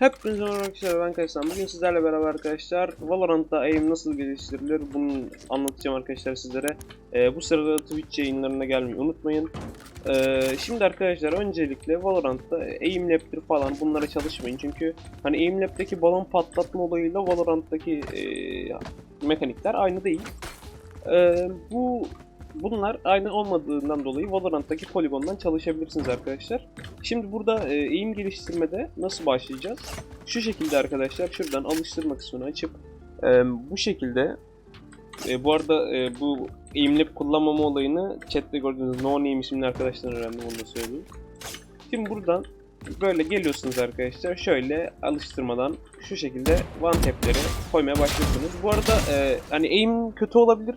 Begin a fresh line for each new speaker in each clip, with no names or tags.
Hepinize merhaba arkadaşlar ben Kaysan. Bugün sizlerle beraber arkadaşlar Valorant'ta aim nasıl geliştirilir bunu anlatacağım arkadaşlar sizlere. Ee, bu sırada Twitch yayınlarına gelmeyi unutmayın. Ee, şimdi arkadaşlar öncelikle Valorant'ta aim lab'tir falan bunlara çalışmayın. Çünkü hani aim lab'deki balon patlatma olayıyla Valorant'taki e, mekanikler aynı değil. Ee, bu Bunlar aynı olmadığından dolayı Valorant'taki poligondan çalışabilirsiniz arkadaşlar. Şimdi burada e, eğim geliştirmede nasıl başlayacağız? Şu şekilde arkadaşlar şuradan alıştırma kısmını açıp e, bu şekilde e, bu arada e, bu eğimlep kullanmama olayını chatte gördüğünüz No Name isimli arkadaşlar öğrendim onu da söyleyeyim. Şimdi buradan böyle geliyorsunuz arkadaşlar şöyle alıştırmadan şu şekilde one tap'leri koymaya başlıyorsunuz. Bu arada e, hani aim kötü olabilir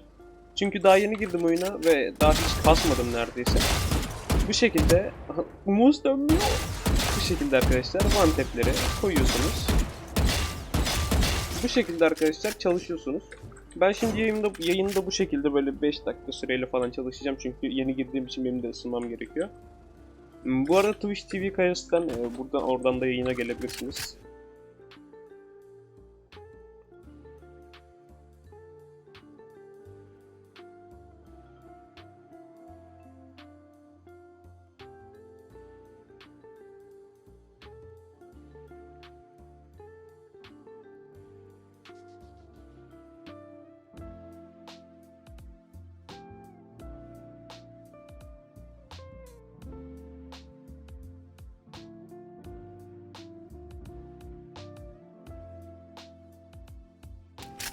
çünkü daha yeni girdim oyuna ve daha hiç kasmadım neredeyse. Bu şekilde muz dönmüyor. Bu şekilde arkadaşlar one tap'leri koyuyorsunuz. Bu şekilde arkadaşlar çalışıyorsunuz. Ben şimdi yayında, yayında bu şekilde böyle 5 dakika süreyle falan çalışacağım çünkü yeni girdiğim için benim de ısınmam gerekiyor. Bu arada Twitch TV kayasından e, buradan oradan da yayına gelebilirsiniz.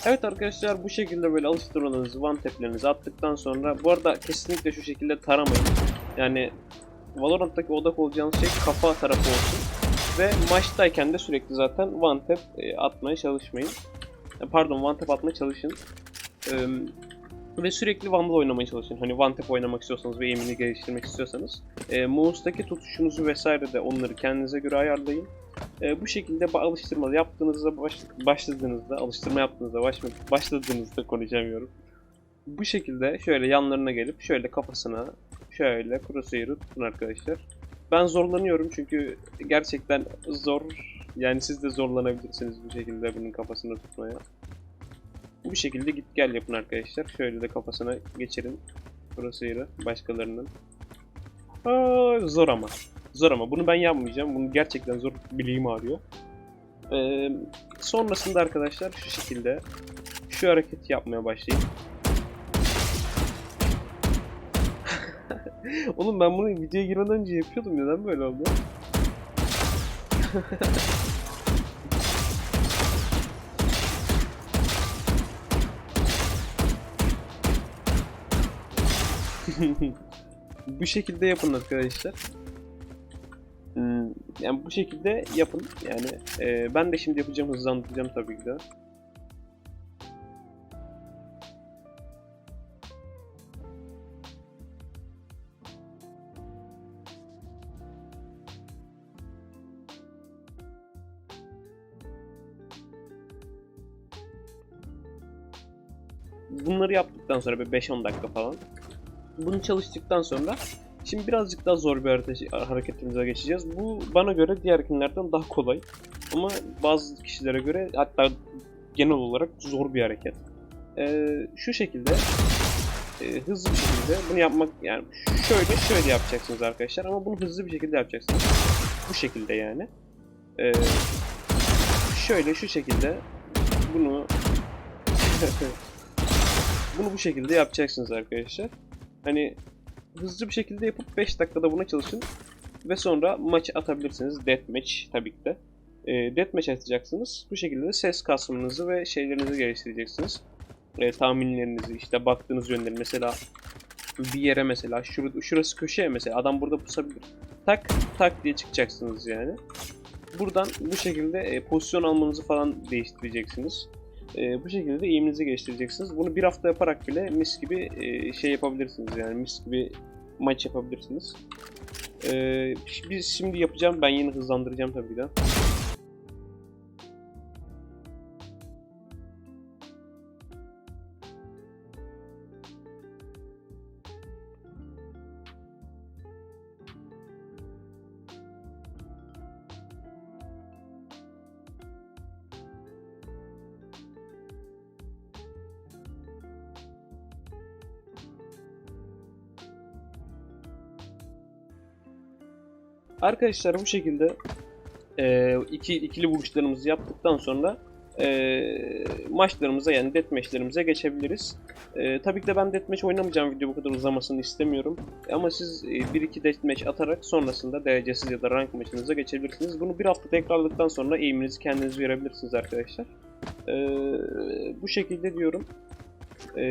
Evet arkadaşlar bu şekilde böyle alıştırmalarınızı, one tap'lerinizi attıktan sonra bu arada kesinlikle şu şekilde taramayın. Yani Valorant'taki odak olacağınız şey kafa tarafı olsun. Ve maçtayken de sürekli zaten one tap e, atmaya çalışmayın. E, Pardon one tap atmaya çalışın. E, ve sürekli Vandal oynamaya çalışın. Hani one tap oynamak istiyorsanız ve aim'ini geliştirmek istiyorsanız. E, mouse'daki tutuşunuzu vesaire de onları kendinize göre ayarlayın. E, bu şekilde alıştırma yaptığınızda baş, başladığınızda alıştırma yaptığınızda baş, başladığınızda konuşamıyorum. Bu şekilde şöyle yanlarına gelip şöyle kafasına şöyle crosshair'ı tutun arkadaşlar. Ben zorlanıyorum çünkü gerçekten zor. Yani siz de zorlanabilirsiniz bu şekilde bunun kafasını tutmaya. Bu şekilde git gel yapın arkadaşlar. Şöyle de kafasına geçirin crosshair'ı başkalarının. Aa, zor ama. Zor ama bunu ben yapmayacağım. Bunu gerçekten zor bileğim ağrıyor. Ee, sonrasında arkadaşlar şu şekilde şu hareketi yapmaya başlayın. Oğlum ben bunu videoya girmeden önce yapıyordum. Neden böyle oldu? Bu şekilde yapın arkadaşlar. Hmm, yani bu şekilde yapın. Yani e, ben de şimdi yapacağım, hızlandıracağım tabii ki de. Bunları yaptıktan sonra bir 5-10 dakika falan. Bunu çalıştıktan sonra Şimdi birazcık daha zor bir harita- hareketimize geçeceğiz. Bu bana göre diğerkinlerden daha kolay. Ama bazı kişilere göre hatta genel olarak zor bir hareket. Ee, şu şekilde e, hızlı bir şekilde bunu yapmak yani şöyle şöyle yapacaksınız arkadaşlar ama bunu hızlı bir şekilde yapacaksınız. Bu şekilde yani. Ee, şöyle şu şekilde bunu bunu bu şekilde yapacaksınız arkadaşlar. Hani hızlı bir şekilde yapıp 5 dakikada buna çalışın. Ve sonra maç atabilirsiniz. Deathmatch tabii ki de. E, deathmatch atacaksınız. Bu şekilde de ses kasmanızı ve şeylerinizi geliştireceksiniz. E, tahminlerinizi, işte baktığınız yönleri. Mesela bir yere mesela, şur şurası köşeye mesela adam burada pusabilir. Tak tak diye çıkacaksınız yani. Buradan bu şekilde e, pozisyon almanızı falan değiştireceksiniz. E, bu şekilde de eğiminizi geliştireceksiniz. Bunu bir hafta yaparak bile mis gibi e, şey yapabilirsiniz yani mis gibi maç yapabilirsiniz. E, biz şimdi yapacağım. Ben yine hızlandıracağım tabii ki de. Arkadaşlar bu şekilde e, iki ikili vuruşlarımızı yaptıktan sonra e, maçlarımıza yani deathmatch'lerimize geçebiliriz. E, tabii ki de ben deathmatch oynamayacağım video bu kadar uzamasını istemiyorum. Ama siz 1-2 deathmatch atarak sonrasında derecesiz ya da rank maçınıza geçebilirsiniz. Bunu bir hafta tekrarladıktan sonra eğiminizi kendiniz verebilirsiniz arkadaşlar. E, bu şekilde diyorum. E,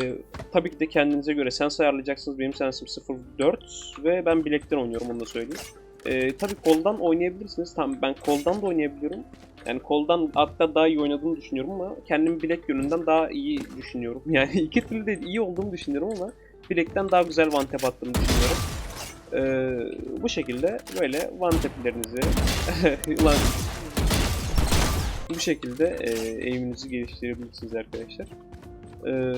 tabii ki de kendinize göre sens ayarlayacaksınız. Benim sensim 0.4 ve ben bilekten oynuyorum onu da söyleyeyim. E, tabii koldan oynayabilirsiniz. Tamam ben koldan da oynayabiliyorum. Yani koldan hatta daha iyi oynadığımı düşünüyorum ama kendimi bilek yönünden daha iyi düşünüyorum. Yani iki türlü de iyi olduğumu düşünüyorum ama bilekten daha güzel one tap attığımı düşünüyorum. Ee, bu şekilde böyle one tap'lerinizi bu şekilde e, aim'inizi geliştirebilirsiniz arkadaşlar. Ee,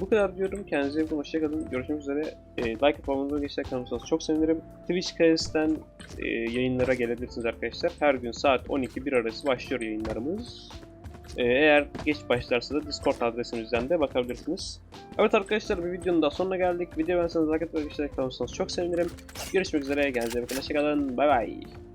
bu kadar diyorum. Kendinize iyi bakın. Hoşçakalın. Görüşmek üzere. Ee, like atıp abone olmayı geçer çok sevinirim. Twitch kayısından e, yayınlara gelebilirsiniz arkadaşlar. Her gün saat 12-1 arası başlıyor yayınlarımız. Ee, eğer geç başlarsa da Discord adresimizden de bakabilirsiniz. Evet arkadaşlar bir videonun daha sonuna geldik. Video beğenseniz like atıp arkadaşlar kanalımıza çok sevinirim. Görüşmek üzere. Kendinize iyi bakın. Hoşçakalın. Bay bay.